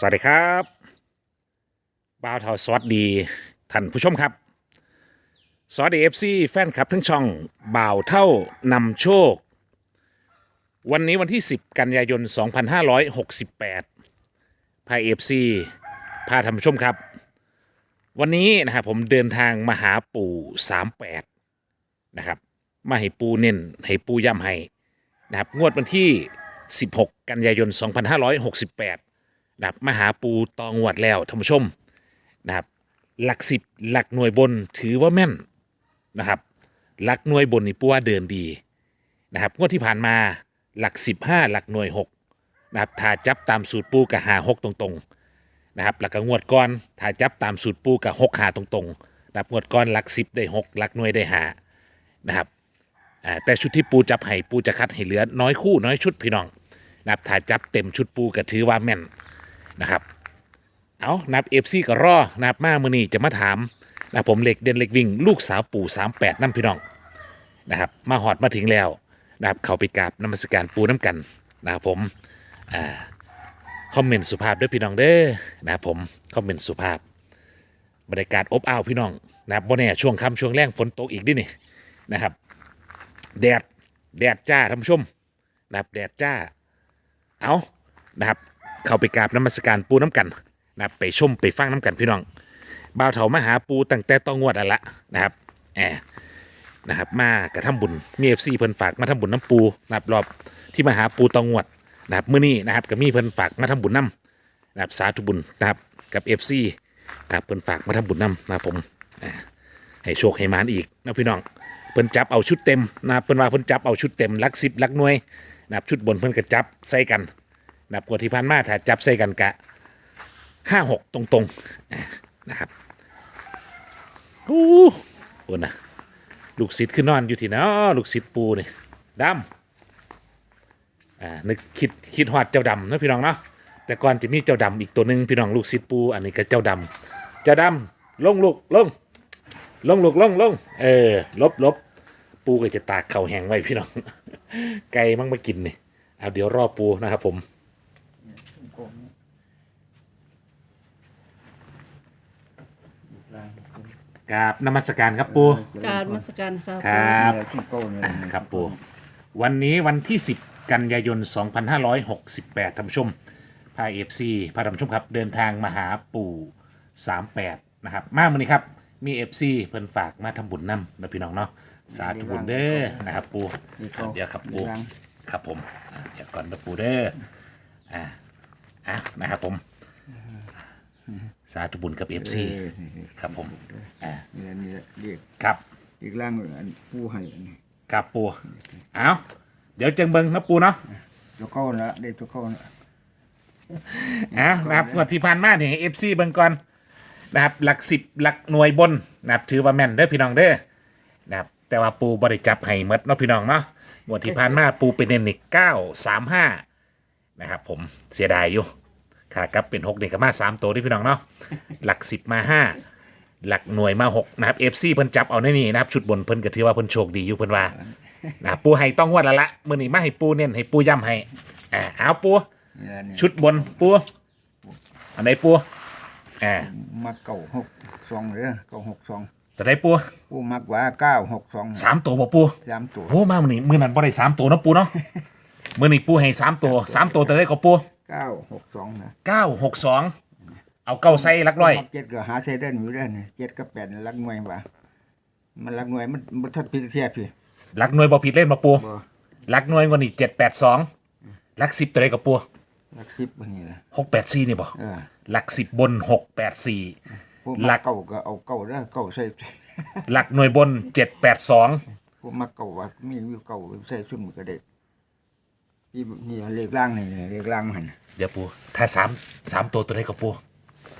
สวัสดีครับบ่าวเทาสวัสดีท่านผู้ชมครับ สวัสดีเอฟซีแฟนคลับทั้งช่องบ่าวเท่านำโชค วันนี้วันที่ 10 กันยายน 2568พาเอฟซีพาท่านผู้ชมครับ วันนี้นะครับผมเดินทางมาหาปู่ 38 นะครับ มาให้ปูเน้นให้ปูย้ำให้นะครับงวดวันที่ 16 กันยายน 2568 นะครับมาหาปูตองวดแล้วท่านผู้ชมนะครับหลักสิบหลักหน่วยบนถือว่าแม่นนะครับหลักหน่วยบนนี่ปูว่าเดินดีนะครับงวดที่ผ่านมาหลักสิบห้าหลักหน่วยหกนะครับถ้าจับตามสูตรปูกับหาหกตรงๆนะครับแล้วก็งวดก้อนถ้าจับตามสูตรปูกับหกหาตรงๆนะครับงวดก้อนหลักสิบได้หกหลักหน่วยได้หานะครับแต่ชุดที่ปูจับให้ปูจะคัดให้เหลือน้อยคู่น้อยชุดพี่น้องนะครับถ้าจับเต็มชุดปูก็ถือว่าแม่น นะครับ เอานับเอฟซีก็รอนับมามือนี้จะมาถามนะผมเหล็กเด่นเหล็กวิ่ง ลูกสาวปู่สามแปดน้ำพี่น้องนะครับมาหอดมาถึงแล้วนะครับเขาไปกราบนมัสการปูน้ำกันนะครับผมอ่าคอมเมนต์สุภาพด้วยพี่น้องเด้อนะครับผมคอมเมนต์สุภาพบรรยากาศอบอ้าวพี่น้องนะครับบ่แน่ช่วงค่ำช่วงแรงฝนตกอีกดินี่นะครับ แดดแดดจ้าท่านผู้ชมนะครับแดดจ้าเอานะครับ เข้าไปกราบน้ำมัสการปูน้ำกันนะครับไปชมไปฟังน้ำกันพี่น้องบ่าวเถามาหาปูตั้งแต่ต้องงวดอันละนะครับแอบนะครับมากระทำบุญมีเอฟซีเพิ่นฝากมาทำบุญน้ำปูนะครับรอบที่มาหาปูตองงวดนะครับมื้อนี้นะครับก็มีเพิ่นฝากมาทำบุญน้ำนะครับสาธุบุญนะครับกับเอฟซีนะครับเพิ่นฝากมาทำบุญน้ำนะครับผมให้โชคให้มานอีกนะพี่น้องเพิ่นจับเอาชุดเต็มนะเพิ่นว่าเพิ่นจับเอาชุดเต็มลักสิบลักหน่วยนะครับชุดบนเพิ่นก็จับใส่กัน นับกว่าที่ผ่านมาถ้าจับใส่กันกะห้าหกตรงๆนะครับโอ้โหนะลูกศิษย์ขึ้นนอนอยู่ที่นาะลูกศิษย์ปูนี่ดำอ่านึกคิดคิดฮอดเจ้าดำนะพี่น้องเนาะแต่ก่อนจะมีเจ้าดำอีกตัวหนึ่งพี่น้องลูกศิษย์ปู อันนี้ก็เจ้าดำเจ้าดำลงลูกลงลงลูกลงลงเออลบลบปูก็จะตากเข่าแห้งไว้พี่น้อง ไก่มั่งมากินนี่เอาเดี๋ยวรอปูนะครับผม กราบนมัสการครับปูกรารมาสการค่ะครับ ที่เก้าเนี่ยครับปูวันนี้วันที่ 10 กันยายน 2568ท่านผู้ชมพาเอฟซีพาท่านผู้ชมครับ เดินทางมาหาปู่ 38 นะครับ มาวันนี้ครับ มีเอฟซีเพิ่นฝากมาทำบุญนำนะพี่น้องเนาะสาธุบุญเด้อนะครับปูเดี๋ยวครับปู ครับผมอะเดี๋ยวก่อนนะปูเด้ออ่าอะนะครับผม สาธุบุญกับเอฟซีครับผมอ่านี่แหละนี่แหละเรียกครับอีกล่างอันผู้ให้อันนี้กับปูเอาเดี๋ยวจังเบิงนะปูเนาะตัวเข้าละได้ตัวเข้าละเอานะครับงวดที่ผ่านมาเนี่ยเอฟซีเบิงก่อนนะครับหลักสิบหลักหน่วยบนนะครับถือว่าแม่นเด้อพี่น้องเด้อนะครับแต่ว่าปูบริจับให้หมดเนาะพี่น้องเนาะงวดที่ผ่านมาปูเป็นเน้นอีกเก้าสามห้านะครับผมเสียดายอยู่ ขากลับเป็นหกเด็กกับมาสามตัวที่พี่น้องเนาะหลักสิบมาห้าหลักหน่วยมาหกนะครับเอฟซีเพิ่นจับเอาในนี่นะครับชุดบนเพิ่นก็ถือว่าเพิ่นโชคดีอยู่เพิ่นว่านะปูให้ต้องงวดละละมือนี้มาให้ปูเน้นให้ปูย้ำให้อ่าเอาปูนี่แหละนี่ชุดบนปูอันไหนปูอ่ามักเก้าหกสองเลยเก้าหกสองตัวไหนปูผู้มักว่าเก้าหกสองสามตัวบ่ปูสามตัวโอ้มามือนี้มือนั้นบ่ได้สามตัวเนาะปูเนาะมือนี้ปูให้สามตัวสามตัวตัวไหนก็ปู เก้าหกสองนะเก้าหกสองเอาเก้าใส่หลักร้อยมักเจ็ดก็หาใช้ได้อยู่ได้นี่เจ็ดกับแปดนี่รักหน่วยว่ามันรักหน่วยมันมันทัดพิเศษพี่หลักหน่วยบ่ผิดเล่นมาปูบ่หลักหน่วยวันนี้เจ็ดแปดสองหลักสิบตัวไหนก็ปูรักสิบวันนี้ละหกแปดสี่นี่บ่เออหลักสิบบนหกแปดสี่ผู้หลัมักกเก้าก็เอาเก้าเด้อเก้าใส่หลักหน่วยบนเจ็ดแปดสองผู้มักเก้าว่ามีวิวเก้าใส่ซุ่มก็ได้ นี่นี่เลขล่างนี่เลขล่างมันเดี๋ยวปูถ้าสามสามตัวตัวไหนก็ปู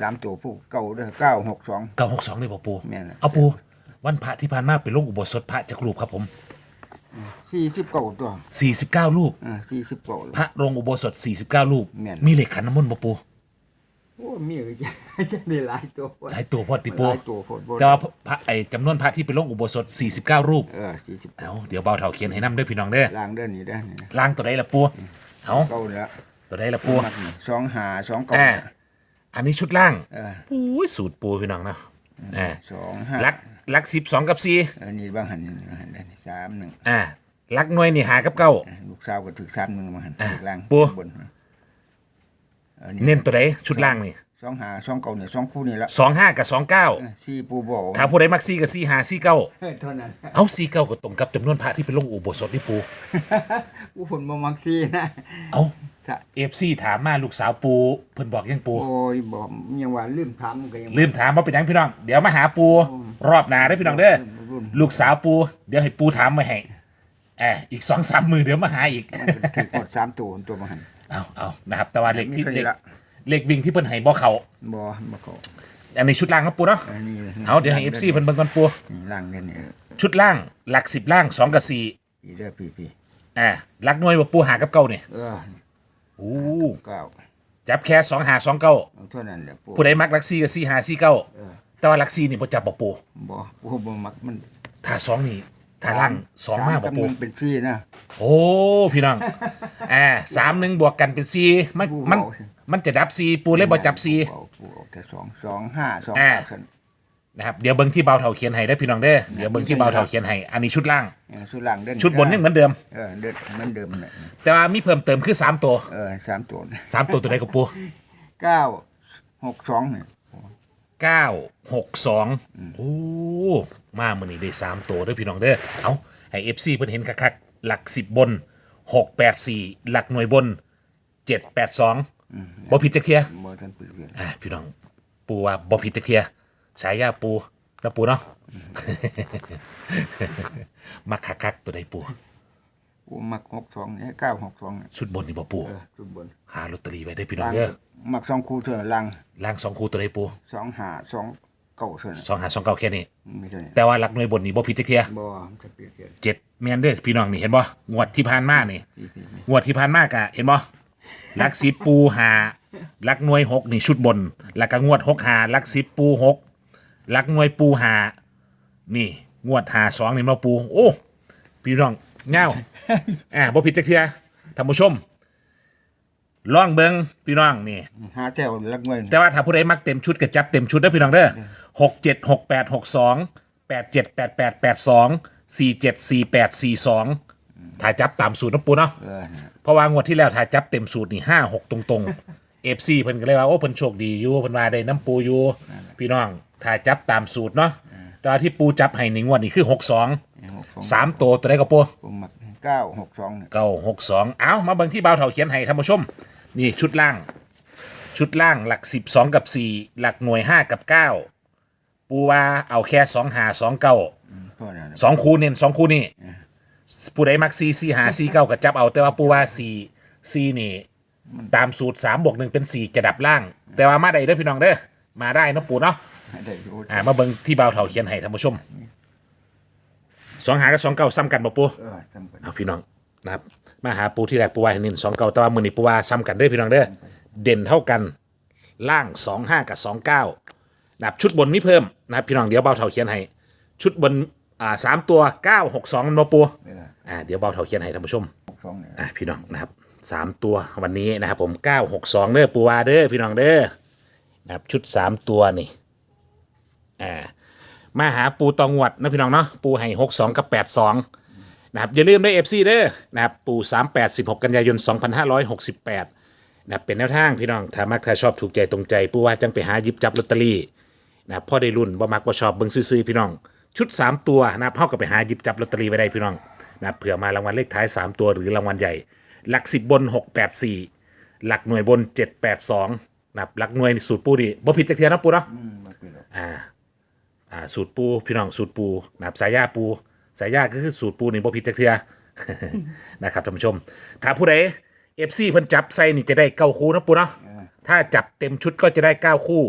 สามตัวผู้เก้าเด้อเก้าหกสอง เก้าหกสองนี่บ่ปูแม่นน่ะ เอาปูวันพระที่ผ่านมาเป็นลูกอุโบสถพระจักรูปครับผมสี่สิบเก้าตัว49รูป อ่าสี่สิบเก้าพระรงอุโบสถ49รูป แม่น มีเหล็กขันน้ำมนต์บ่ปู โอ้มีเลยจ้ะจะมีหลายตัวหลายตัวพอติปูหลายตัวโพดบ่แต่ว่าพระไอ้จำนวนพระที่เป็นลงอุโบสถ 49 รูป เออสี่สิบเอาเดี๋ยวเบาเท่าเขียนให้นำด้วยพี่น้องเด้อล่างเด้านนี้ได้อนี่นะล้างตัวใดละปูเอาเก้าแล้วตัวใดละปูมักนี่สองหาสองเก้าอ่าอันนี้ชุดล่างเอออุ้ยสูตรปูพี่น้องเนาะอ่าสองห้าลักลักสิบสองกับสี่เออนี่บางหันนี่บางหันนี่สามหนึ่งอ่าลักหน่วยนี่หากับเก้าลูกสาวก็ถึกสามหนึ่งบางหันอะเลขล่างปู่บนเออเน้นตัวไหนชุดล่างนี่สองหาสองเก่าเนี่ยสองคู่นี่ละสองห้ากับสองเก้าเออสี่ปูบอกถ้าผู้ใดมักซี่กับซี่หาซี่เก้าเออเท่านั้นเอาซี่เก้าก็ตรงกับจำนวนพระที่เป็นลงอุโบสถนี่ปูกูผลบ่มักซี่นะเอาถ้าเอฟซีถามมาลูกสาวปูเพิ่นบอกยังปูโอ้ยบอกยังว่าลืมถามก็ยังลืมถามว่าเป็นหยังพี่น้อง เดี๋ยวมาหาปู รอบหน้าได้อพี่น้องเด้อรุ่นลูกสาวปู เดี๋ยวให้ปูถามมาให้แอบอีกสองสามมือเดี๋ยวมาหาอีกถือกดสามตัวตัวบางหัน เอาเอานะครับ แต่ว่าเลขที่ไม่เคยเลขละ เลขวิ่งที่เพิ่นให้บ่เขาบ่บ่เขาอันนี้ชุดล่างครับปูเนาะอันนี้เอาเดี๋ยวให้เอฟซีเพิ่นเบิ่งก่อนปูนี่ล่างเด่นนี่ชุดล่างหลักสิบล่างสองกับสี่อีเด้อพี่พี่อ่าหลักหน่วยว่าปูหากับเก้าเนี่ยเออโอ้เก้าจับแค่สองหาสองเก้าเอาเท่านั้นแหละปูผู้ใดมักหลักสี่กับสี่หาสี่เก้าเออแต่ว่าหลักสี่นี่บ่จับบ่ปูบ่ปูบ่มักมันถ้าสองนี่ ถ้าล่างสองมากบ่กับปูมึงเป็นซี่นะโอ้พี่น้องอ่าสามหนึ่งบวกกันเป็นสี่มันปูมันเบาสิมันจะดับสี่ปูเลยบ่จับสี่เอาปูเอาแต่สองสองห้าสองอ่าห้าซั่นนะครับเดี๋ยวเบิ่งที่เบาเท่าเขียนให้ได้อพี่น้องเด้อเดี๋ยวเบิ่งที่เบาเท่าเขียนให้อันนี้ชุดล่างเออสุดล่างเด่นชุดบนยังเหมือนเดิมเออเด่นเหมือนเดิมเลยแต่ว่ามีเพิ่มเติมคือสามตัวเออสามตัวสามตัวตัวใดกับปูเก้าหกสอง เนี่ยเก้าหกสองโอ้มามือนี้ได้สามตัวเด้อพี่น้องเด้อเอาให้เอฟซีเพิ่นเห็นคักๆหลักสิบบนหกแปดสี่หลักหน่วยบนเจ็ดแปดสองบ่ผิดจักเทียบ่ทันปิดเลยอ่าพี่น้องปูว่าบ่ผิดจักเทียฉายาปูแล้วปูเนาะมาคักๆตัวใดปู ปูมักหกสองเนี่ยเก้าหกสองเนี่ยชุดบนนี่บ่ปู เออชุดบนหาลอตเตอรี่ไว้ได้อพี่น้องล่างเด้อมักสองคู่เท่านั้นล่างล่างสองคู่ตัวใดปูสองหาสองเก้าเท่านั้นสองหาสองเก้าแค่นี้ ไม่ใช่แต่ว่าหลักหน่วยบนนี่บ่ผิดจักเทียบ่มันจะเปลี่ยนเปลี่ยนเจ็ดแมนเด้อพี่น้องนี่เห็นบ่งวดที่ผ่านมานี่พี่พี่พี่งวดที่ผ่านมากะเห็นบ่ลักสิบปูหาลักหน่วยหกนี่ชุดบนแล้วก็งวดหกหาลักสิบปูหกลักหน่วยปูหานี่งวดหาสองนี่มาปูโอ้พี่น้อง เงาอ่าบ่ผิดจักเทื่อท่านผู้ชมลองเบิ่งพี่น้องนี่หาแถวลักเงินแต่ว่าถ้าผู้ใดมักเต็มชุดก็จับเต็มชุดนะพี่น้องเด้อหกเจ็ดหกแปดหกสองแปดเจ็ดแปดแปดแปดสองสี่เจ็ดสี่แปดสี่สองถ้าจับตามสูตรนะปูเนาะเออเนี่ยเพราะว่างวดที่แล้วถ้าจับเต็มสูตรนี่ห้าหกตรงๆเอฟซีเพิ่นก็เลยว่าโอ้เพิ่นโชคดีอยู่เพิ่นว่าได้น้ำปูอยู่พี่น้องถ้าจับตามสูตรเนาะ แต่ว่าที่ปูจับให้หนึ่งวดนี่คือหกสองหกสองสามตัวตัวใดก็ปูปูมักเก้าหกสองเนี่ยเก้าหกสองเอามาเบิ่งที่เบาเถาเขียนให้ท่านผู้ชม นี่ชุดล่าง ชุดล่างหลักสิบสองกับสี่หลักหน่วยห้ากับเก้าปูว่าเอาแค่สองหาสองเก้าเท่านั้นสองคูเน้นสองคูนี่ปูได้มักซีซีหาซีเก้ากับจับเอาแต่ว่าปูว่าซีซีนี่ตามสูตรสามบวกหนึ่งเป็นสี่จะดับล่าง แต่ว่ามาได้เด้อพี่น้องเด้อมาได้เนาะปูเนาะ ได้อยู่อ่ามาเบิ่งที่เบาเถาเขียนให้ท่านผู้ชมสองหากับสองเก้าซ้ำกันบ่ปูเออจำเป็นเอาพี่น้องนะครับมาหาปูที่แรกปูว่าให้เน้นสองเก้าแต่ว่ามือนี้ปูว่าซ้ำกันเด้อพี่น้องเด้อเด่นเท่ากันล่างสองห้ากับสองเก้านะครับชุดบนมีเพิ่มนะครับพี่น้องเดี๋ยวเบาเถาเขียนให้ชุดบนอ่าสามตัวเก้าหกสองมันมาปูเอออ่าเดี๋ยวเบาเถาเขียนให้ท่านผู้ชม หกสองเนี่ย อะพี่น้องนะครับสามตัววันนี้นะครับผมเก้าหกสองเด้อปูวาเด้อพี่น้องเด้อนะครับชุดสามตัวนี่ อ่ามาหาปูตองหวัดนะพี่น้องเนาะปูให้หกสองกับแปดสองนะครับอย่าลืมด้วยเอฟซีเด้อนะครับปูสามแปดสิบหกกันยายนสองพันห้าร้อยหกสิบแปดนะครับเป็นแนวทางพี่น้องถ้ามักถ้าชอบถูกใจตรงใจปูว่าจังไปหาหยิบจับลอตเตอรี่นะครับพ่อได้รุ่นบ่มักบ่ชอบเบิ่งซื้อๆพี่น้อง ชุด3ตัวนะครับเท่ากับไปหาหยิบจับลอตเตอรี่ไว้ได้พี่น้องนะครับเผื่อมารางวัลเลขท้าย3ตัวหรือรางวัลใหญ่ หลัก10บน684หลักหน่วยบน782นะครับหลักหน่วยสูตรปูดิบ่ผิดจักเทียนะปูเนาะอืมบ่เป็นหรอกอ่า อ่าสูตรปูพี่น้องสูตรปูนะครับสายยาปูสายยาก็คือสูตรปูนี่บ่ผิดจักเทียนะครับท่านผู้ชม ถ้าผู้ใด FC เพิ่นจับใส่นี่จะได้เก้าคู่นะปูเนาะถ้าจับเต็มชุดก็จะได้เก้าคู่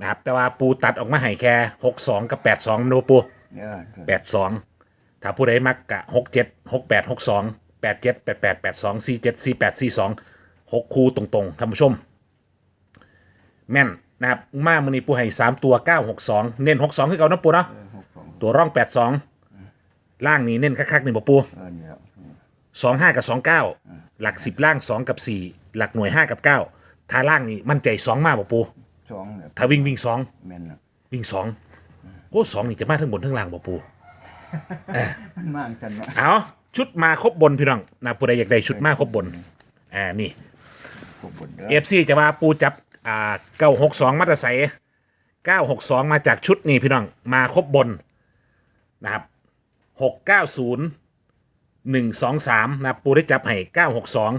นะครับ แต่ว่าปูตัดออกมาให้แค่62กับ82นะปูเออแปดสองถ้าผู้ใดมักกะหกเจ็ดหกแปดหกสองแปดเจ็ดแปดแปดแปดสองสี่เจ็ดสี่แปดสี่สองหกคู่ตรงๆท่านผู้ชม แม่น นะครับมามือนี้ปูให้สามตัวเก้าหกสองเน้นหกสองคือเก่านะปูเนาะเออหกสองตัวร่องแปดสองล่างนี้เน้นคักๆหนึ่งบ่ปูเออเนี่ยสองห้ากับสองเก้าหลักสิบล่างสองกับสี่หลักหน่วยห้ากับเก้าถ้าล่างนี้มั่นใจสองมากบ่ปูเสองเนี่ยถ้าวิ่งวิ่งสองแม่นละวิ่งสองโอ้สองนี่จะมาทั้งบนทั้งล่างบ่ปูมันมากจันวะเอาชุดมาครบบนพี่น้องนะผู้ใดอยากได้ชุดมาครบบนอ่านี่พวกบนเด้อเอฟซีจะว่าปูจับ อ่าเก้าหกสองมาตรใสเก้าหกสองมาจากชุดนี่พี่น้องมาครบบนนะครับหกเก้าศูนย์หนึ่งสองสามนะครับปูได้จับให้เก้าหกสอง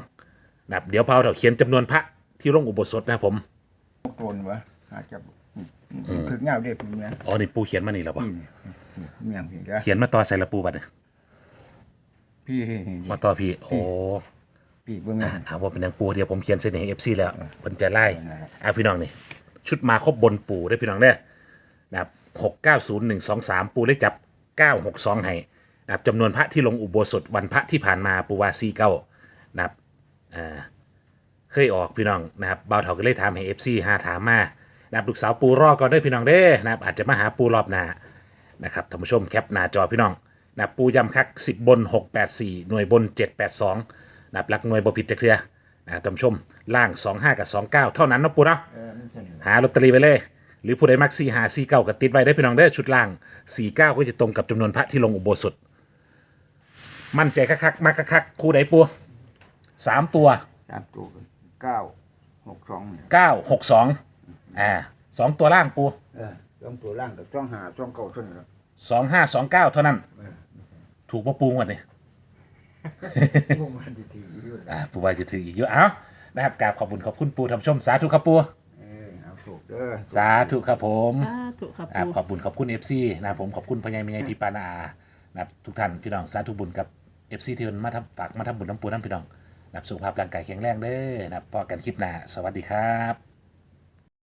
นะครับเดี๋ยวพาเราเขียนจำนวนพระที่ร่วงอุโบสถนะครับผมพวกโกนวะอาจจะถึงเงาเด็กผมเนี่ยอ๋อนี่ปูเขียนมานี่แล้วปะนี่นี่เมียงพี่เด้อเขียนมาต่อใส่ละปูบัดเนี่ยพี่นี่มาต่อพี่โอ้ พี่เบิ่งนะถามว่าเป็นยังปูเดี๋ยวผมเขียนเส้นให้เอฟซีแล้วเพิ่นจะไล่นั่นแหละ อะพี่น้องนี่ชุดมาครบบนปูได้อพี่น้องเด้อนะครับหกเก้าศูนย์หนึ่งสองสามปูได้จับเก้าหกสองให้นะครับจำนวนพระที่ลงอุโบสถวันพระที่ผ่านมาปูวาซีเก้านะครับอ่าเคยออกพี่น้องนะครับบ่าวเถาก็เลยถามให้เอฟซีหาถามมานะครับลูกสาวปูรอก่อนเด้อพี่น้องเด้อนะครับอาจจะมาหาปูรอบหน้า นะครับท่านผู้ชมแคปหน้าจอพี่น้องนะครับปูย้ำคัก 10 บน 684 หน่วยบน 782 นะครับหลักหน่วยบ่ผิดจักเทื่อนะครับท่านผู้ชมล่าง 25 กับ 29 เท่านั้นเนาะปูเนาะเออมันสนุกหาลอตเตอรี่ไปเลย หรือผู้ใดมัก4หา4เก้าก็ติดไว้ได้พี่น้องได้อชุดล่าง4 9ก็จะตรงกับจำนวนพระที่ลงอุโบสถ มั่นใจคักๆมักคักๆคู่ใดปัวสามตัวสามตัวกันเก้าหกสองเนี่ย9 6 2อ่าสองตัวล่างปูเออสองตัวล่างกับช่องหาช่องเก่าเท่านั้นแหละ2 5 2 9เท่านั้น ถูกปะปูงวันนี้ พวกมันดีๆอยู่อ่าปูว่าจะถืออีกเยอะเอานะครับกราบขอบคุณขอบคุณปูทำชมสาธุครับปูเออเอาถูกเด้อสาธุครับผมสาธุครับอ่าปูขอบคุณขอบคุณเอฟซีนะครับผมขอบคุณพญายมีไงพี่ปานาอานะครับทุกท่านพี่น้องสาธุบุญกับเอฟซีที่มันมาทำฝากมาทำบุญน้ำปูน้ำพี่น้องนะครับสุขภาพร่างกายแข็งแรงเด้อนะครับพอกันคลิปหน้าสวัสดีครับ